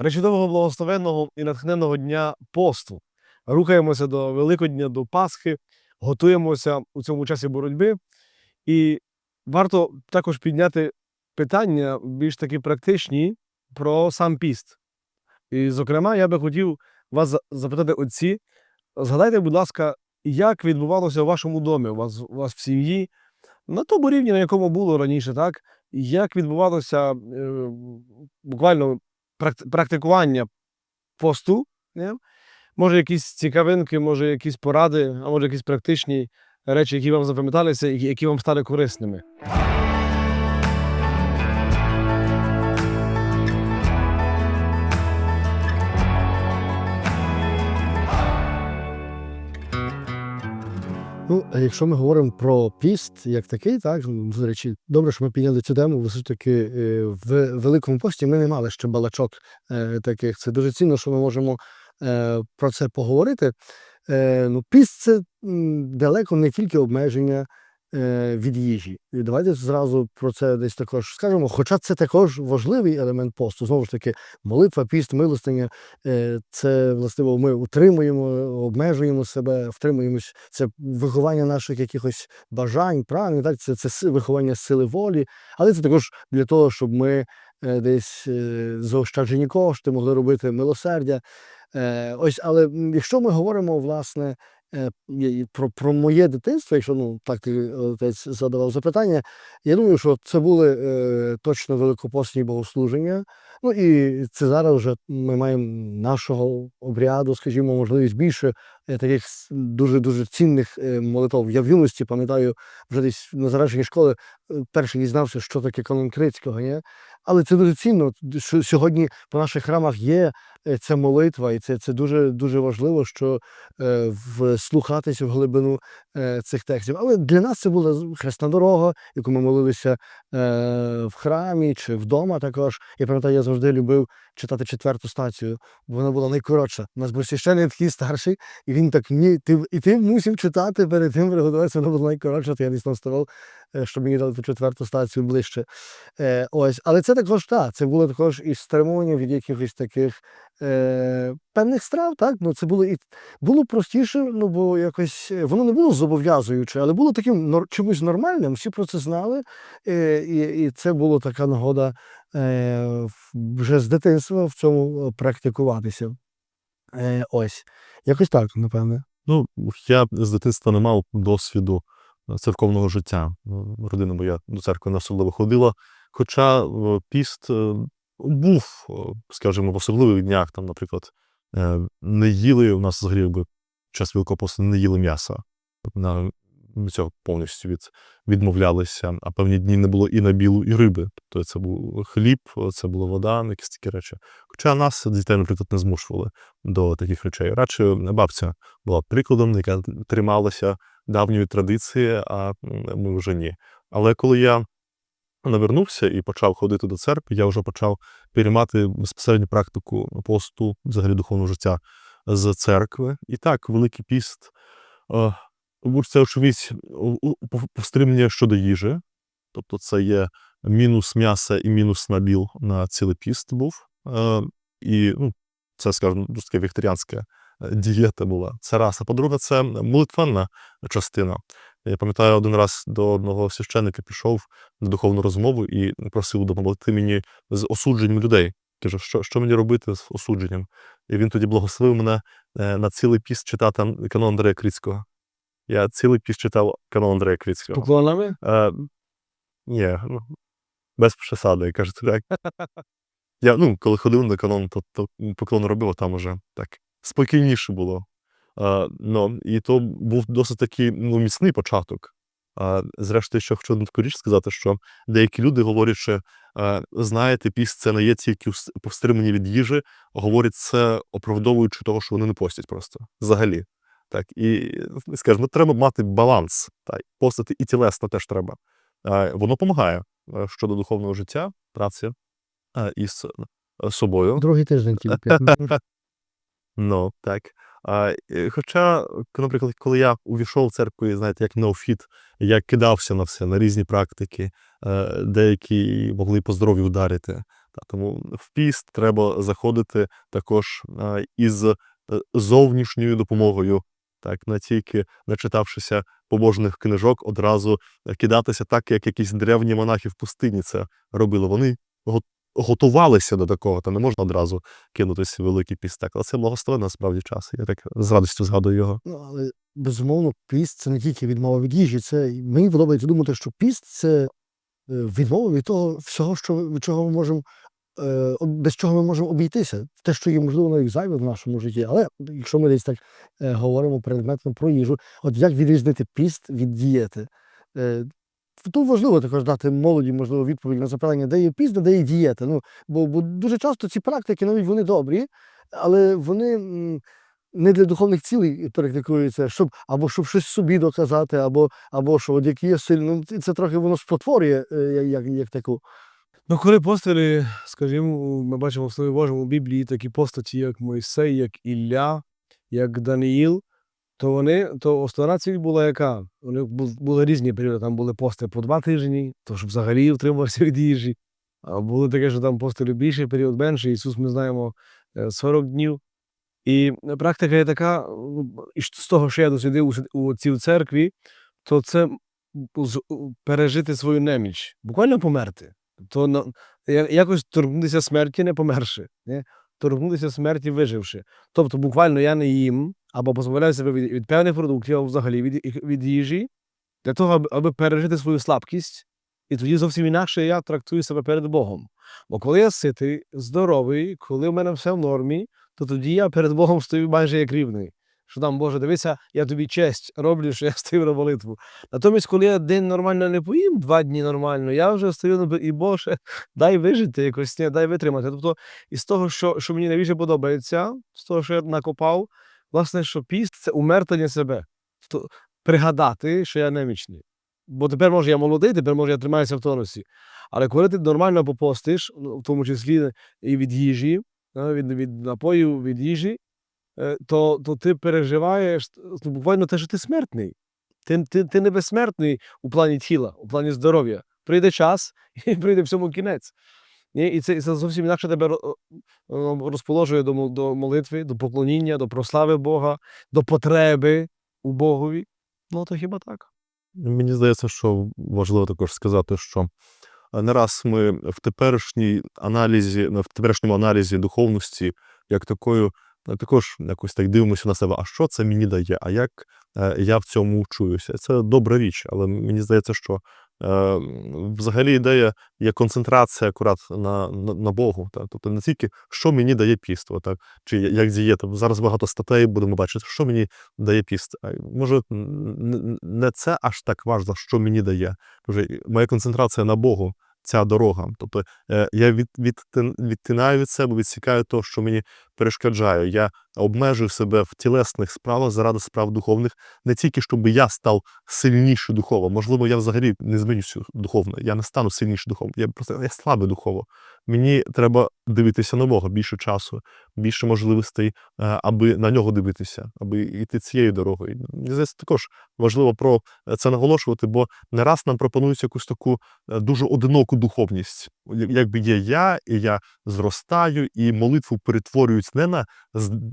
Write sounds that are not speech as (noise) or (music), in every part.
Пречудового благословенного і натхненного дня посту. Рухаємося до Великодня, до Пасхи, готуємося у цьому часі боротьби. І варто також підняти питання більш такі практичні про сам піст. І, зокрема, я би хотів вас запитати отці, згадайте, будь ласка, як відбувалося у вашому домі, у вас, у вас в сім'ї, на тому рівні, на якому було раніше, так? Як відбувалося е, буквально практикування посту? Не? Може, якісь цікавинки, може, якісь поради, а може, якісь практичні речі, які вам запам'яталися, і які вам стали корисними. Ну, якщо ми говоримо про піст як такий, так до речі, добре, що ми підняли цю тему. Все ж таки е, в великому пості ми не мали ще балачок е, таких. Це дуже цінно, що ми можемо е, про це поговорити. Е, ну, піст це далеко не тільки обмеження е, від їжі. І давайте зразу про це десь також скажемо. Хоча це також важливий елемент посту. Знову ж таки, молитва, піст, милостиня е, це властиво ми утримуємо, обмежуємо себе, втримуємось. Це виховання наших якихось бажань, прагнень, так це, це виховання сили волі, але це також для того, щоб ми е, десь е, заощаджені кошти могли робити милосердя. Е, ось, але якщо ми говоримо власне е, про, про моє дитинство, якщо ну так ти отець задавав запитання, я думаю, що це були е, точно великопосні богослуження. Ну і це зараз вже ми маємо нашого обряду, скажімо, можливість більше е, таких дуже дуже цінних е, молитов. Я в юності пам'ятаю, вже десь на завершенні школи е, перший дізнався, що таке канон Крицького. Ні? Але це дуже цінно, сьогодні по наших храмах є е, ця молитва, і це, це дуже дуже важливо, що е, вслухатися в глибину е, цих текстів. Але для нас це була хресна дорога, яку ми молилися е, в храмі чи вдома також. Я пам'ятаю, я завжди любив читати четверту стацію, бо вона була найкоротша. У нас був священник такий старший, і він так ні, ти і ти мусив читати перед тим приготуватися, вона була найкоротша, то я дійсно вставав, е, щоб мені дали ту четверту стацію ближче. Е, ось, але це також так, це було також і стримування від якихось таких е, певних страв. Так? Ну, це було і було простіше, ну бо якось е, воно не було зобов'язуюче, але було таким нор- чимось нормальним. Всі про це знали, е, і, і це була така нагода е, вже з дитинства в цьому е, практикуватися. Е, ось, якось так, напевне. Ну, я з дитинства не мав досвіду е, церковного життя. Родина моя до церкви не особливо ходила. Хоча піст був, е, скажімо, в особливих днях, там, наприклад, е, не їли, у нас взагалі якби, час Великопосту не їли м'яса. На цього повністю від, відмовлялися, а певні дні не було і на білу, і риби. Тобто це був хліб, це була вода, якісь такі речі. Хоча нас, дітей, наприклад, не змушували до таких речей. Радше бабця була прикладом, яка трималася давньої традиції, а ми вже ні. Але коли я навернувся і почав ходити до церкви, я вже почав переймати безпосередню практику посту, взагалі духовного життя з церкви. І так, Великий піст, е, це очевидь повстримлення щодо їжі, тобто це є мінус м'яса і мінус набіл на цілий піст був. Е, І ну, це, скажімо, дуже таке вегетаріанська е, дієта була. Це раз. А по-друге, це молитвенна частина. Я пам'ятаю, один раз до одного священника пішов на духовну розмову і просив допомогти мені з осудженням людей. Каже, що, що мені робити з осудженням? І він тоді благословив мене е, на цілий піст читати канон Андрея Крицького. Я цілий піст читав канон Андрея Крицького. Поклонами? Е, ні, ну, без присади, кажете, так. Я, ну, коли ходив на канон, то, то поклон робив, а там уже так спокійніше було. Ну, і то був досить такий ну, міцний початок. А, зрештою, ще хочу таку річ сказати, що деякі люди говорять, що е, знаєте, піст це не є тільки вс- повстримані від їжі, говорять це оправдовуючи того, що вони не постять просто взагалі. Так, і скажімо, треба мати баланс. Так, постати і тілесно теж треба. Воно допомагає щодо духовного життя, праці із собою. Другий тиждень тільки. (laughs) Ну, так. А, е, хоча, наприклад, коли я увійшов в церкву, знаєте, як неофіт, я кидався на все, на різні практики, е, деякі могли по здоров'ю вдарити. Тому в піст треба заходити також а, із е, зовнішньою допомогою, так, не тільки начитавшися побожних книжок, одразу е, кидатися так, як якісь древні монахи в пустині це робили. Вони готувалися до такого, та не можна одразу кинутися в великий піст. Так, але це благословенний насправді час. Я так з радістю згадую його. Ну, але безумовно, піст це не тільки відмова від їжі. Це мені подобається думати, що піст це е, відмова від того всього, що від чого ми можемо. е, Без чого ми можемо обійтися, те, що є можливо навіть зайве в нашому житті. Але якщо ми десь так е, говоримо предметно про їжу, от як відрізнити піст від дієти? Тут важливо також дати молоді, можливо, відповідь на запитання, де є а де є дієта. Ну, бо, бо дуже часто ці практики, навіть вони добрі, але вони не для духовних цілей практикуються, щоб або щоб щось собі доказати, або, або що от як є сильно. Ну, це трохи воно спотворює е, як, як, таку. Ну, коли постери, скажімо, ми бачимо в Слові Божому Біблії такі постаті, як Мойсей, як Ілля, як Даниїл, то вони, то основна ціль була яка? Них були різні періоди. Там були пости по два тижні, то щоб взагалі утримувався від їжі. А були таке, що там постили більший період, менший. Ісус, ми знаємо, е, 40 днів. І практика є така, ну, і з того, що я дослідив у, цій церкві, то це пережити свою неміч, буквально померти. То на, якось торкнутися смерті, не померши, не? торкнутися смерті, виживши. Тобто, буквально я не їм або позбавляю себе від, від певних продуктів, або взагалі від, від їжі, для того, аби, аби пережити свою слабкість, і тоді зовсім інакше я трактую себе перед Богом. Бо коли я ситий, здоровий, коли в мене все в нормі, то тоді я перед Богом стою майже як рівний. Що там, Боже, дивися, я тобі честь роблю, що я (laughs) стою на молитву. Натомість, коли я день нормально не поїм, два дні нормально, я вже стою і Боже, дай вижити якось, ні, дай витримати. Тобто, із того, що, що мені найбільше подобається, з того, що я накопав, власне, що піст це умертвення себе. Тобто, пригадати, що я немічний. Бо тепер, може, я молодий, тепер, може, я тримаюся в тонусі. Але коли ти нормально попостиш, ну, в тому числі і від їжі, від, від напоїв, від їжі, то, то ти переживаєш ну, буквально те, що ти смертний. Ти, ти, ти не безсмертний у плані тіла, у плані здоров'я. Прийде час, (laughs) і прийде всьому кінець. І це, і це зовсім інакше тебе розположує до, до молитви, до поклоніння, до прослави Бога, до потреби у Богові. Ну, то хіба так? Мені здається, що важливо також сказати, що е, не раз ми в теперішній аналізі, в теперішньому аналізі духовності, як такою, е, також якось так дивимося на себе, а що це мені дає, а як е, я в цьому чуюся. Це добра річ, але мені здається, що е, взагалі ідея є концентрація акурат на, на, на Богу. Так? Тобто не тільки що мені дає піство, так? чи як дієта. Зараз багато статей будемо бачити, що мені дає піст. Може, не це аж так важливо, що мені дає. Вже моя концентрація на Богу, ця дорога. Тобто е, я від, від, відтинаю від себе, відсікаю те, що мені перешкоджає. Я обмежую себе в тілесних справах заради справ духовних, не тільки щоб я став сильніший духово. Можливо, я взагалі не змінюся духовно. Я не стану сильніший духовно. Я просто я слабий духово. Мені треба дивитися на Бога більше часу, більше можливостей, е, аби на нього дивитися, аби йти цією дорогою. Здається, також важливо про це наголошувати, бо не раз нам пропонують якусь таку е, дуже одиноку духовність. Якби є я, і я зростаю, і молитву перетворюють не на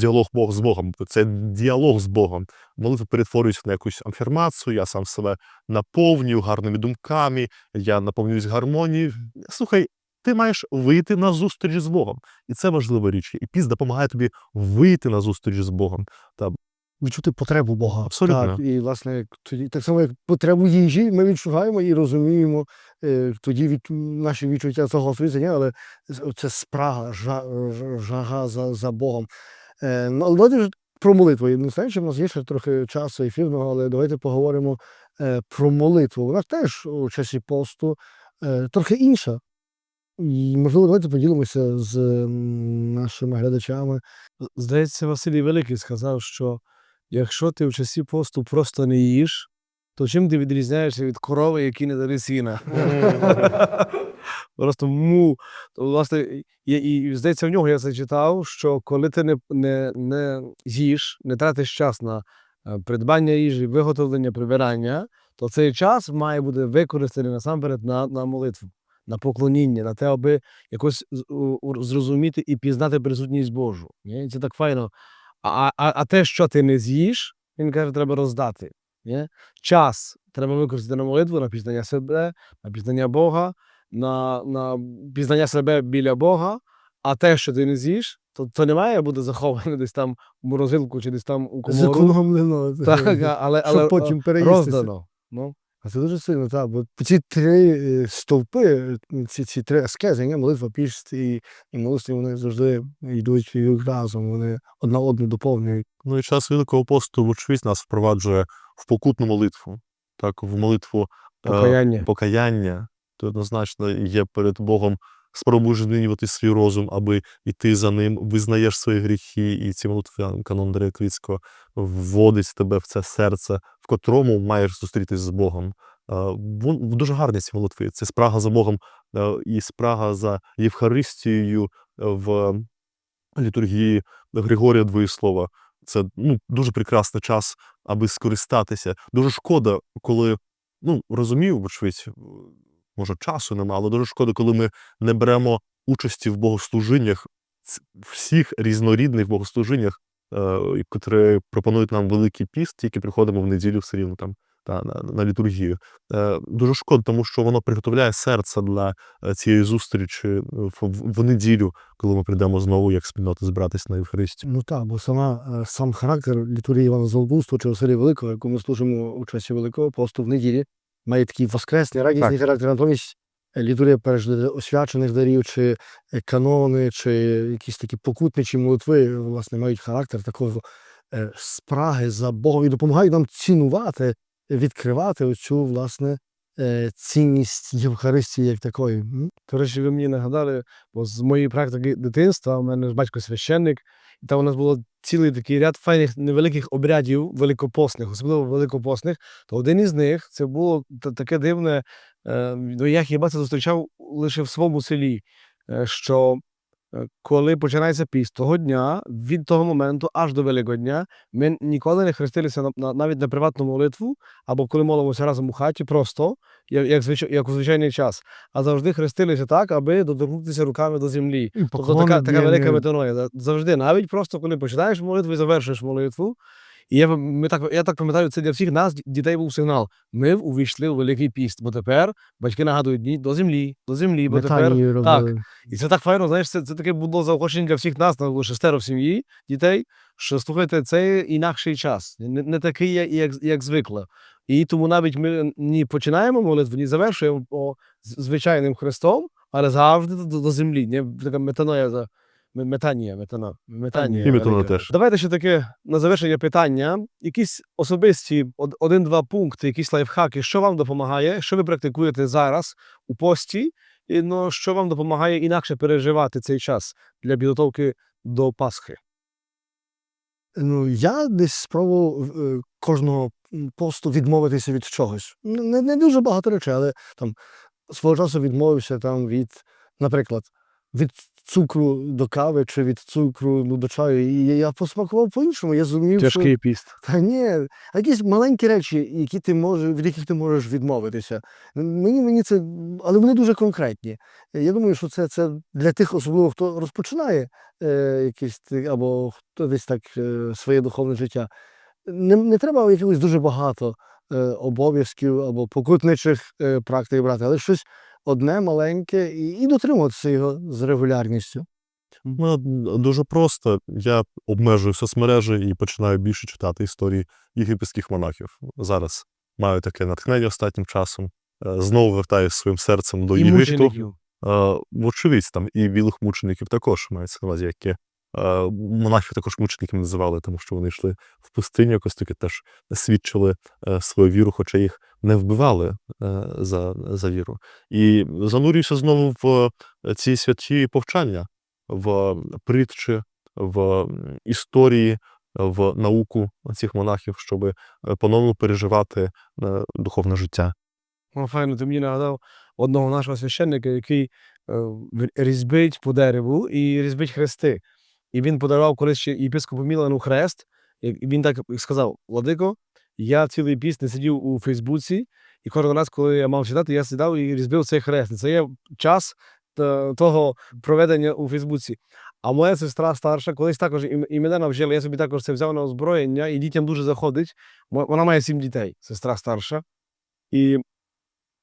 діалог Бог з Богом, це діалог з Богом. Молитва перетворюється на якусь афірмацію, я сам себе наповнюю гарними думками, я наповнююсь гармонією. Слухай, ти маєш вийти на зустріч з Богом. І це важлива річ. І піс допомагає тобі вийти на зустріч з Богом. Відчути потребу Бога. Абсолютно. Так, і, власне, тоді, так само, як потребу їжі, ми відчуваємо і розуміємо, е, тоді від, наші відчуття загострюються, ні, але це спрага, жага за, за Богом. Е, ну, але давайте ж про молитву. І Не знаю, чи в нас є ще трохи часу ефірного, але давайте поговоримо е, про молитву. Вона теж у часі посту е, трохи інша. І, можливо, давайте поділимося з нашими глядачами. Здається, Василій Великий сказав, що якщо ти в часі посту просто не їш, то чим ти відрізняєшся від корови, які не дали сіна? (laughs) Просто му. Власне, і, і, здається, в нього я зачитав, що коли ти не, не, не їш, не тратиш час на е, придбання їжі, виготовлення, прибирання, то цей час має бути використаний насамперед на, на молитву. на поклоніння, на те, аби якось зрозуміти і пізнати присутність Божу. Ні? Це так файно. А, а, а те, що ти не з'їш, він каже, треба роздати. Ні? Час треба використати на молитву, на пізнання себе, на пізнання Бога, на, на пізнання себе біля Бога, а те, що ти не з'їш, то це не має бути заховане десь там у морозилку чи десь там у комору. Зекономлено. Так, але, але потім переїсти. роздано. Ну, А це дуже сильно, так. Бо ці три е, стовпи, е, ці, ці три аскези, молитва, піст і, і молитва, вони завжди йдуть разом, вони одна одну доповнюють. Ну і час Великого посту, вочевидь, нас впроваджує в покутну молитву, так, в молитву е, покаяння. Ти однозначно є перед Богом спробуєш змінювати свій розум, аби йти за ним, визнаєш свої гріхи, і ці молитви канон Дарія Крицького вводить тебе в це серце, в котрому маєш зустрітись з Богом. Дуже гарні ці молитви. Це спрага за Богом і спрага за Євхаристією в літургії Григорія Двоєслова. Це ну, дуже прекрасний час, аби скористатися. Дуже шкода, коли ну розумію, вочевидь, може часу нема, але дуже шкода, коли ми не беремо участі в богослужіннях, всіх різнорідних богослужіннях, е, котрі пропонують нам великий піст, тільки приходимо в неділю все рівно там та, на, на літургію. Е, дуже шкода, тому що воно приготовляє серце для е, цієї зустрічі е, в, в, в неділю, коли ми прийдемо знову як спільнота збиратись на Євхаристію. Ну так, бо сама, сам характер літургії Івана Золотоуста чи Василія Великого, яку ми служимо у часі Великого посту в неділі, має такий воскресний, радісний характер. Натомість е, літургія перш освячених дарів, чи е, канони, чи якісь такі покутничі молитви, власне, мають характер такого е, спраги за Богом і допомагають нам цінувати, відкривати оцю, власне, е, цінність Євхаристії як такої. До речі, ви мені нагадали, бо з моєї практики дитинства у мене ж батько священник, і там у нас було цілий такий ряд файних невеликих обрядів великопосних, особливо великопосних. То один із них це було таке дивне. е, Ну, я хіба це зустрічав лише в своєму селі, е, що е, коли починається піст того дня, від того моменту аж до Великодня, ми ніколи не хрестилися на, на, навіть на приватну молитву, або коли молимося разом у хаті, просто як, як, як у звичайний час а завжди хрестилися так, аби доторкнутися руками до землі. Тобто така, така велика метаноя. Завжди, навіть просто коли починаєш молитву і завершуєш молитву. І я, ми так, я так пам'ятаю, це для всіх нас, дітей, був сигнал. Ми увійшли у Великий піст, бо тепер батьки нагадують ні, до землі, до землі, бо тепер. Так. І це так файно, знаєш, це, це таке було заохочення для всіх нас, на шестеро в сім'ї дітей, що слухайте, це інакший час, не, не такий, як, як, як звикло. І тому навіть ми не починаємо молитву, не завершуємо по звичайним хрестом, але завжди до, до землі. Не така метаноя за метанія, метано, метанія. І метано велика. теж. Давайте ще таке на завершення питання. Якісь особисті один-два пункти, якісь лайфхаки, що вам допомагає, що ви практикуєте зараз у пості, і ну, що вам допомагає інакше переживати цей час для підготовки до Пасхи. Ну, я десь спробував е, кожного посту відмовитися від чогось. Не, не дуже багато речей, але там свого часу відмовився там від, наприклад, від цукру до кави чи від цукру ну, до чаю. І я- посмакував по-іншому. Я зрозумів, що піст. та ні, якісь маленькі речі, які ти можеш, від яких ти можеш відмовитися. Мені, мені це, але вони дуже конкретні. Я думаю, що це, це для тих, особливо хто розпочинає е, якийсь ти- або хто десь так е, своє духовне життя. Не, не треба якихось дуже багато е, обов'язків або покутничих е, практик брати, але щось одне маленьке і, і дотримуватися його з регулярністю. Ну, дуже просто. Я обмежую соцмережі і починаю більше читати історії єгипетських монахів. Зараз маю таке натхнення останнім часом. Е, Знову вертаюся своїм серцем до І Єгипту. Е, Вочевидь, там і білих мучеників також мається на увазі, які монахів також мучениками називали, тому що вони йшли в пустиню, якось таки теж свідчили е, свою віру, хоча їх не вбивали е, за, за віру. І занурююся знову в е, ці святі повчання, в притчі, в історії, в науку цих монахів, щоб поновно переживати е, духовне життя. Файно, ти мені нагадав одного нашого священника, який е, різьбить по дереву і різьбить хрести. І він подарував колись ще єпископу Мілану хрест. І він так сказав: Владико, я цілий піст не сидів у Фейсбуці, І кожен раз, коли я мав читати, я сідав і різбив цей хрест. Це є час того проведення у Фейсбуці. А моя сестра старша, колись також і, і мене навчила, я собі також це взяв на озброєння, і дітям дуже заходить. Вона має сім дітей, сестра старша. І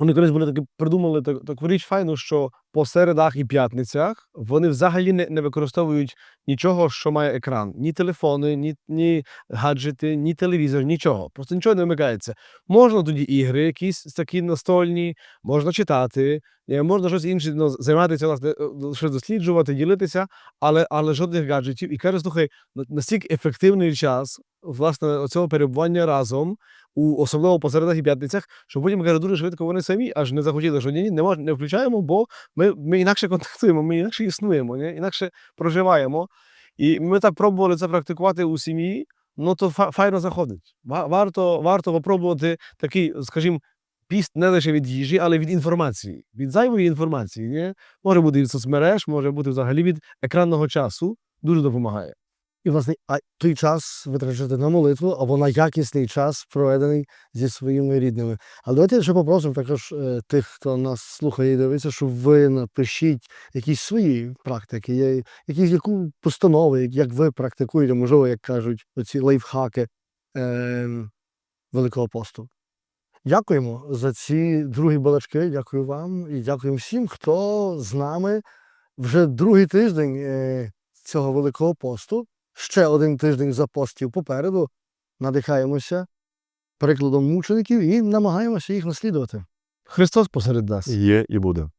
вони колись були таки придумали так- таку річ файну, що по середах і п'ятницях вони взагалі не, не використовують нічого, що має екран. Ні телефони, ні, ні гаджети, ні телевізор, нічого. Просто нічого не вмикається. Можна тоді ігри якісь такі настольні, можна читати, е, можна щось інше ну, займатися, власне, е, щось досліджувати, ділитися, але, але жодних гаджетів. І каже, слухай, настільки ефективний час власне цього перебування разом, у особливо по середах і п'ятницях, що потім каже, дуже швидко вони самі аж не захотіли, що ні, ні, не мож, не включаємо, бо ми, ми інакше контактуємо, ми інакше існуємо, ні? інакше проживаємо. І ми так пробували це практикувати у сім'ї, ну то фа- файно заходить. Варто, варто попробувати такий, скажімо, піст не лише від їжі, але від інформації, від зайвої інформації. Ні? Може бути від соцмереж, може бути взагалі від екранного часу. Дуже допомагає. І, власне, а той час витрачати на молитву, або на якісний час, проведений зі своїми рідними. Але давайте ще попросимо також е, тих, хто нас слухає і дивиться, щоб ви напишіть якісь свої практики, якісь яку постанови, як- ви практикуєте, можливо, як кажуть, оці лайфхаки е, Великого посту. Дякуємо за ці другі балачки. Дякую вам і дякуємо всім, хто з нами вже другий тиждень е, цього Великого посту. Ще один тиждень запостів попереду. Надихаємося прикладом мучеників і намагаємося їх наслідувати. Христос посеред нас. Є і буде.